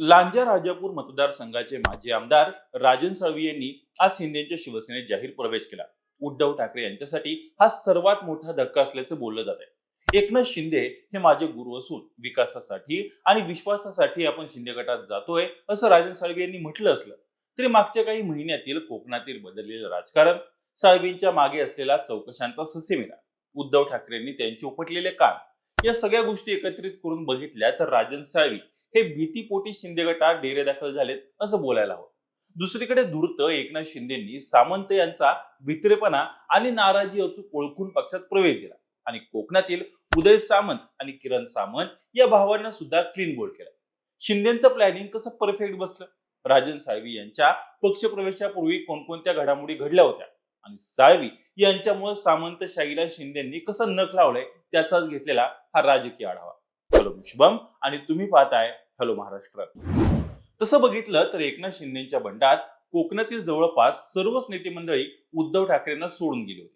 लांजा राजापूर मतदारसंघाचे माजी आमदार राजन साळवी यांनी आज शिंदेच्या शिवसेनेत जाहीर प्रवेश केला. उद्धव ठाकरे यांच्यासाठी हा सर्वात मोठा धक्का असल्याचं बोललं जात आहे एकनाथ शिंदे हे माझे गुरु असून विकासासाठी आणि विश्वासासाठी आपण शिंदे गटात जातोय असं राजन साळवी यांनी म्हटलं असलं तरी मागच्या काही महिन्यातील कोकणातील बदललेलं राजकारण साळवींच्या मागे असलेला चौकशांचा ससेमिरा उद्धव ठाकरेंनी त्यांचे उपटलेले कान या सगळ्या गोष्टी एकत्रित करून बघितल्या तर राजन साळवी हे भीतीपोटी शिंदे गटात डेरे दाखल झालेत असं बोलायला हवं. दुसरीकडे धूर्त एकनाथ शिंदेंनी सामंत यांचा भित्रेपणा आणि नाराजी अचूक ओळखून पक्षात प्रवेश दिला आणि कोकणातील उदय सामंत आणि किरण सामंत या भावांना सुद्धा क्लीन बोल्ड केला. शिंदेचं प्लॅनिंग कसं परफेक्ट बसलं? राजन साळवी यांच्या पक्षप्रवेशापूर्वी कोणकोणत्या घडामोडी घडल्या होत्या? आणि साळवी यांच्यामुळे सामंतशाहीला शिंदेंनी कसं नख लावलंय? त्याचाच घेतलेला हा राजकीय आढावा. हॅलो शुभम आणि तुम्ही पाहताय हॅलो महाराष्ट्र. तसं बघितलं तर एकनाथ शिंदेच्या बंडात कोकणातील जवळपास सर्वच नेते मंडळी उद्धव ठाकरेंना सोडून गेली होती.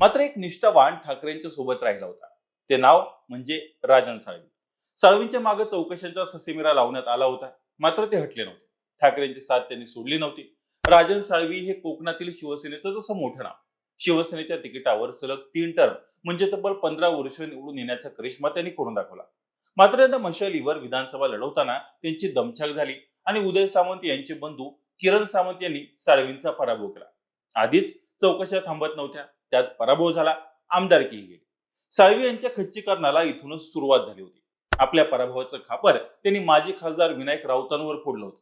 मात्र एक निष्ठावान ठाकरेंच्या सोबत राहिला होता. ते नाव म्हणजे राजन साळवी. साळवींच्या मागे चौकशांचा ससेमिरा लावण्यात आला होता. मात्र ते हटले नव्हते. ठाकरेंची साथ त्यांनी सोडली नव्हती. राजन साळवी हे कोकणातील शिवसेनेचं जसं मोठं नाव. शिवसेनेच्या तिकिटावर सलग तीन टर्म म्हणजे तब्बल पंधरा वर्ष निवडून येण्याचा करिश्मा त्यांनी करून दाखवला. मात्र यंदा मशालीवर विधानसभा लढवताना त्यांची दमछाक झाली आणि उदय सामंत यांचे बंधू किरण सामंत यांनी साळवींचा पराभव केला. आधीच चौकशा थांबत नव्हत्या त्यात पराभव झाला आमदारकीही गेली. साळवी यांच्या खच्चीकरणाला इथूनच सुरुवात झाली होती. आपल्या पराभवाचं खापर त्यांनी माजी खासदार विनायक राऊतांवर फोडलं होतं.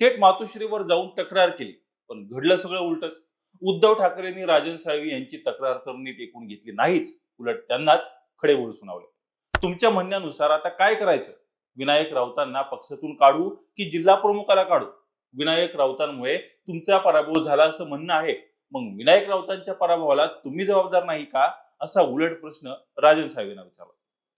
थेट मातोश्रीवर जाऊन तक्रार केली पण घडलं सगळं उलटच. उद्धव ठाकरेंनी राजन साळवी यांची तक्रार तर नीट ऐकून घेतली नाहीच उलट त्यांनाच खडे सुनावले. तुमच्या म्हणण्यानुसार आता काय करायचं? विनायक राऊतांना पक्षातून काढू की जिल्हा प्रमुखाला काढू? विनायक राऊतांमुळे तुमचा पराभव झाला असं म्हणणं आहे. मग विनायक राऊतांच्या पराभवाला तुम्ही जबाबदार नाही का? असा उलट प्रश्न राजन साहेबांना विचारला.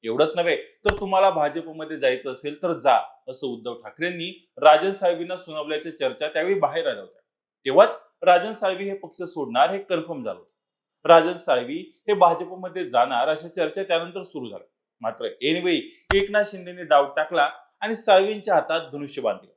एवढंच नव्हे तर तुम्हाला भाजपमध्ये जायचं असेल तर जा असं उद्धव ठाकरेंनी राजन साहेबांना सुनावल्याच्या चर्चा त्यावेळी बाहेर आल्या होत्या. तेव्हाच राजन साळवी हे पक्ष सोडणार हे कन्फर्म झालं होतं. राजन साळवी हे भाजपमध्ये जाणार अशा चर्चा त्यानंतर सुरू झाल्या. मात्र ऐनवेळी एकनाथ शिंदेने डाव टाकला आणि साळवींच्या हातात धनुष्यबाण दिलं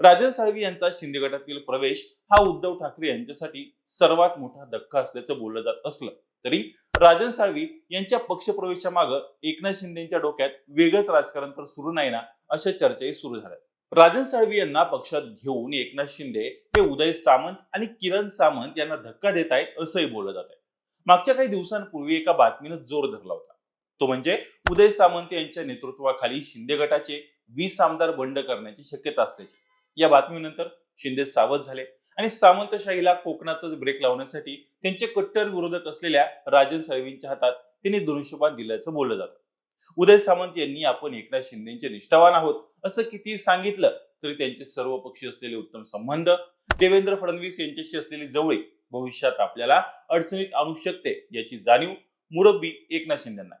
राजन साळवी यांचा शिंदे गटातील प्रवेश हा उद्धव ठाकरे यांच्यासाठी सर्वात मोठा धक्का असल्याचं बोललं जात असलं तरी राजन साळवी यांच्या पक्षप्रवेशामागं एकनाथ शिंदेच्या डोक्यात वेगळंच राजकारण तर सुरू नाही ना अशा चर्चाही सुरू झाल्या राजन साळवी यांना पक्षात घेऊन एकनाथ शिंदे हे उदय सामंत आणि किरण सामंत यांना धक्का देत आहेत असंही बोललं जात आहे मागच्या काही दिवसांपूर्वी एका बातमीनं जोर धरला होता. तो म्हणजे उदय सामंत यांच्या नेतृत्वाखाली शिंदे गटाचे वीस आमदार बंड करण्याची शक्यता असल्याची. या बातमीनंतर शिंदे सावध झाले आणि सामंतशाहीला कोकणातच ब्रेक लावण्यासाठी त्यांचे कट्टर विरोधक असलेल्या राजन साळवींच्या हातात त्यांनी धनुष्यबाण दिल्याचं बोललं जातं. उदय सामंत यांनी आपण एकनाथ शिंदेचे निष्ठावान आहोत असं किती सांगितलं तरी त्यांचे सर्व पक्षी असलेले उत्तम संबंध देवेंद्र फडणवीस यांच्याशी असलेली जवळी भविष्यात आपल्याला अडचणीत आणू शकते याची जाणीव मुरब्बी एकनाथ शिंदेना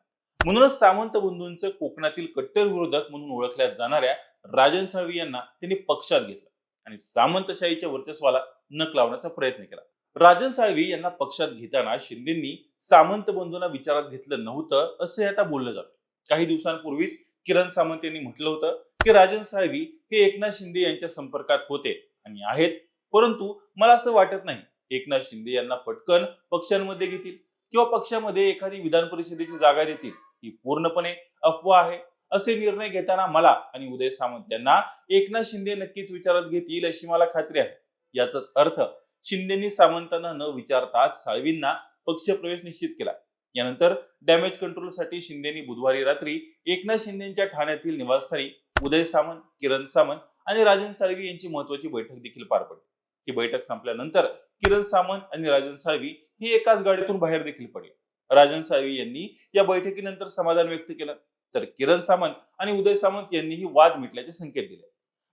म्हणूनच सामंत बंधूंचं कोकणातील कट्टर विरोधक म्हणून ओळखल्या जाणाऱ्या राजन साळवी यांना त्यांनी पक्षात घेतलं आणि सामंतशाहीच्या वर्चस्वाला नक लावण्याचा प्रयत्न केला. राजन साळवी यांना पक्षात घेताना शिंदेंनी सामंत बंधूंना विचारात घेतलं नव्हतं असं आता बोललं जातं. काही दिवसांपूर्वीच किरण सामंत यांनी म्हटलं होतं की राजन साळवी हे एकनाथ शिंदे यांच्या संपर्कात होते आणि आहेत परंतु मला असं वाटत नाही एकनाथ शिंदे यांना पटकन पक्षांमध्ये घेतील किंवा पक्षामध्ये एखादी विधान परिषदेची जागा देतील. ही पूर्णपणे अफवा आहे. असे निर्णय घेताना मला आणि उदय सामंत यांना एकनाथ शिंदे नक्कीच विचारात घेतील अशी मला खात्री आहे. याचाच अर्थ शिंदेनी सामंतांना न विचारताच साळवींना पक्षप्रवेश निश्चित केला. यानंतर डॅमेज कंट्रोलसाठी शिंदेनी बुधवारी रात्री एकनाथ शिंदेच्या ठाण्यातील निवासस्थानी उदय सामंत किरण सामंत आणि राजन साळवी यांची महत्वाची बैठक देखील पार पडली. ही बैठक संपल्यानंतर किरण सामंत आणि राजन साळवी ही एकाच गाडीतून बाहेर देखील पडले. राजन साळवी यांनी या बैठकीनंतर समाधान व्यक्त केलं. तर किरण सामंत आणि उदय सामंत यांनीही वाद मिटल्याचे संकेत दिले.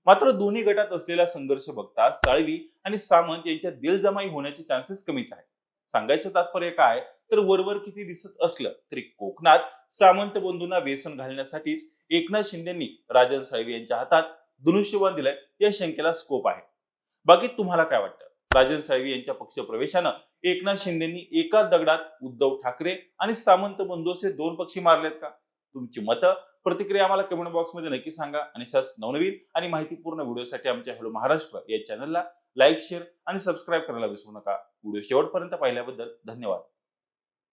मात्र दोन्ही गटात असलेला संघर्ष बघता साळवी आणि सामंत यांच्या दिलजमाई होण्याचे चान्सेस कमीच आहे सांगायचं तात्पर्य काय? तर वरवर किती दिसत असलं तरी कोकणात सामंत बंधूंना व्यसन घालण्यासाठीच एकनाथ शिंदेनी राजन साळवी यांच्या हातात धनुष्यबाण दिलाय या शंकेला स्कोप आहे. बाकी तुम्हाला काय वाटतं? राजन साळवी यांच्या पक्ष प्रवेशानं एकनाथ शिंदेंनी एका दगडात उद्धव ठाकरे आणि सामंत बंधू असे दोन पक्षी मारलेत का? तुमची मतं प्रतिक्रिया आम्हाला कमेंट बॉक्समध्ये नक्की सांगा. आणि शास नवनवीन आणि माहितीपूर्ण व्हिडिओसाठी आमच्या हॅलो महाराष्ट्र या चॅनलला लाईक शेअर आणि सबस्क्राईब करायला विसरू नका. व्हिडिओ शेवटपर्यंत पाहिल्याबद्दल धन्यवाद.